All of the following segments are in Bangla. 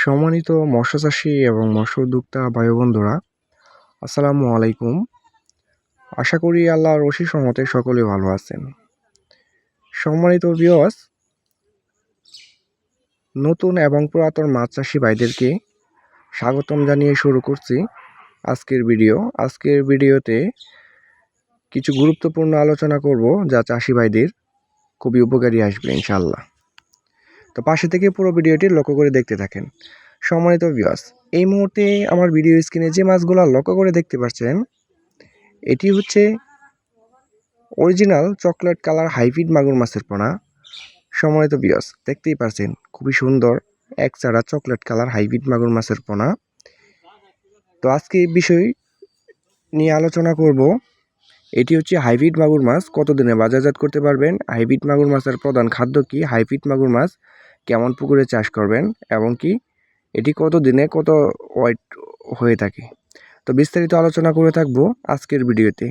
সম্মানিত মৎস্য চাষী এবং মৎস্য উদ্যোক্তা ভাই বন্ধুরা আসসালামু আলাইকুম। আশা করি আল্লাহর অশী সহমতে সকলে ভালো আছেন। সম্মানিত বিয়স নতুন এবং পুরাতন মাছ চাষি ভাইদেরকে স্বাগতম জানিয়ে শুরু করছি আজকের ভিডিও আজকের ভিডিওতে কিছু গুরুত্বপূর্ণ আলোচনা করব যা চাষি ভাইদের খুবই উপকারী আসবে ইনশাল্লাহ তো পাশে থেকে পুরো ভিডিওটি লক্ষ্য করে দেখতে থাকেন। সম্মানিত ভিউয়ার্স এই মুহূর্তে আমার ভিডিও স্ক্রিনে যে মাছগুলো লক্ষ্য করে দেখতে পাচ্ছেন, এটি হচ্ছে অরিজিনাল চকলেট কালার হাইব্রিড মাগুর মাছের পোনা। সম্মানিত ভিউয়ার্স দেখতেই পাচ্ছেন খুবই সুন্দর এক চারা চকলেট কালার হাইব্রিড মাগুর মাছের পোনা। তো আজকে এই বিষয় নিয়ে আলোচনা করব। এটি হচ্ছে হাইব্রিড মাগুর মাছ। কতদিনে বাজারজাত করতে পারবেন? হাইব্রিড মাগুর মাছের প্রধান খাদ্য কি? হাইব্রিড মাগুর মাছ কেমন পুকুরে চাষ করবেন এবং কি? এটি কত দিনে কত ওয়েট হয়ে থাকে? তো বিস্তারিত আলোচনা করে থাকব আজকের ভিডিওতে।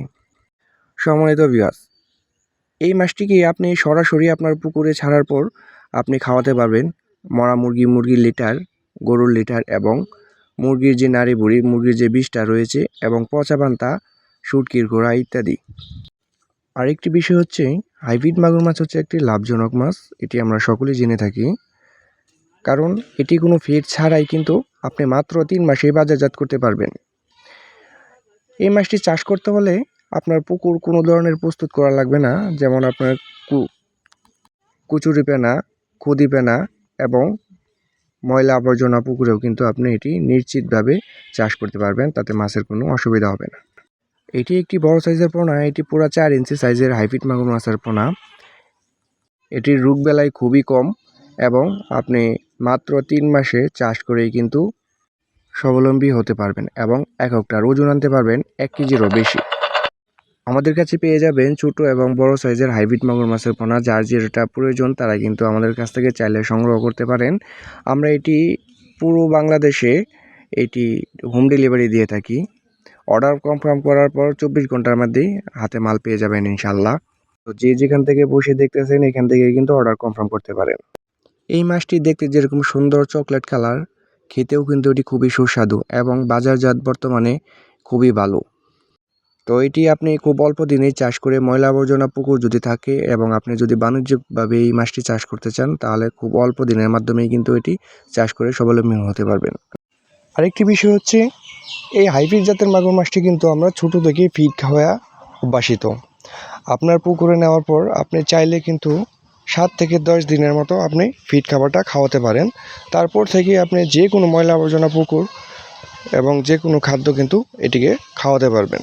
সম্মানিত ভিউয়ার্স এই মাছটিকে আপনি সরাসরি আপনার পুকুরে ছাড়ার পর আপনি খাওয়াতে পারবেন। মরা মুরগি, মুরগির লিটার, গরুর লিটার এবং মুরগির যে নাড়ি বুড়ি মুরগির যে বিষটা রয়েছে এবং পচা পান্তা সুটকির গোড়া ইত্যাদি। আরেকটি বিষয় হচ্ছে, হাইব্রিড মাগুর মাছ হচ্ছে একটি লাভজনক মাছ, এটি আমরা সকলেই জেনে থাকি। কারণ এটি কোনো ফিড ছাড়াই কিন্তু আপনি মাত্র তিন মাসেই বাজারজাত করতে পারবেন। এই মাছটি চাষ করতে হলে আপনার পুকুর কোনো ধরনের প্রস্তুত করা লাগবে না, যেমন আপনার কু, কুচুরি পেনা, খুদি পেনা এবং ময়লা আবর্জনা পুকুরেও কিন্তু আপনি এটি নিশ্চিতভাবে চাষ করতে পারবেন, তাতে মাছের কোনো অসুবিধা হবে না। এটি একটি বড় সাইজের পোনা, এটি পুরো চার ইঞ্চি সাইজের হাইব্রিড মাগুর মাছের পোনা। এটির রোগ বেলায় খুবই কম এবং আপনি মাত্র তিন মাসে চাষ করেই কিন্তু স্বাবলম্বী হতে পারবেন এবং এক একটার ওজন আনতে পারবেন এক কেজিরও বেশি। আমাদের কাছে পেয়ে যাবেন ছোট এবং বড় সাইজের হাইব্রিড মাগুর মাছের পোনা, যার যেটা প্রয়োজন তারা কিন্তু আমাদের কাছ থেকে চাইলে সংগ্রহ করতে পারেন। আমরা এটি পুরো বাংলাদেশে এটি হোম ডেলিভারি দিয়ে থাকি। অর্ডার কনফার্ম করার পর চব্বিশ ঘণ্টার মধ্যেই হাতে মাল পেয়ে যাবেন ইনশাল্লাহ তো যে যেখান থেকে বসে দেখতেছেন, এখান থেকে কিন্তু অর্ডার কনফার্ম করতে পারেন। এই মাছটি দেখতে যেরকম সুন্দর চকলেট কালার খেতেও কিন্তু এটি খুবই সুস্বাদু এবং বাজারজাত বর্তমানে খুবই ভালো। তো এটি আপনি খুব অল্প দিনেই চাষ করে ময়লা আবর্জনা পুকুর যদি থাকে এবং আপনি যদি বাণিজ্যিকভাবে এই মাছটি চাষ করতে চান, তাহলে খুব অল্প দিনের মাধ্যমেই কিন্তু এটি চাষ করে স্বাবলম্বী হতে পারবেন। আরেকটি বিষয় হচ্ছে, এই হাইব্রিড জাতের মাগুর মাছটি কিন্তু আমরা ছোটো থেকে ফিড খাওয়া অভ্যাসিত। আপনার পুকুরে নেওয়ার পর আপনি চাইলে কিন্তু সাত থেকে দশ দিনের মতো আপনি ফিড খাবারটা খাওয়াতে পারেন। তারপর থেকে আপনি যে কোনো ময়লা আবর্জনা পুকুর এবং যে কোনো খাদ্য কিন্তু এটিকে খাওয়াতে পারবেন।